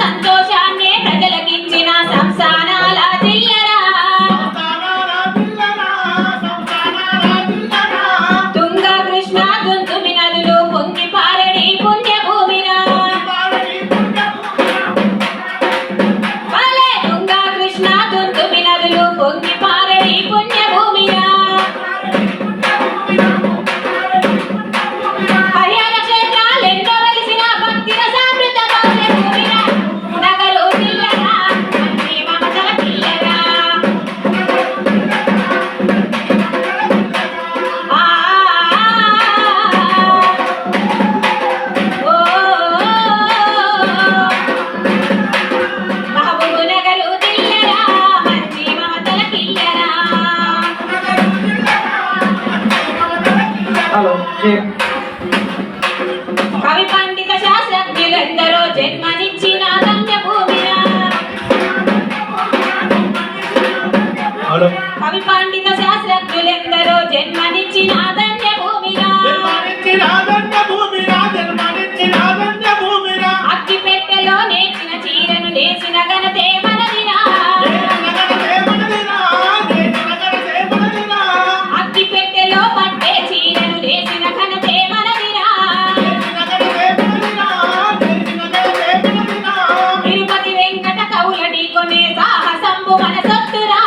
సంతోషాన్ని ప్రజలకించిన సంసారాల జిల్లా కవి పండిత శాస్త్రజ్ఞులెందరో జన్మనిచ్చిన ధన్య కవి పండిత శాస్త్రజ్ఞులెందరో జన్మనిచ్చిన దిక్కునే సాహసంబు మన సొత్తురా.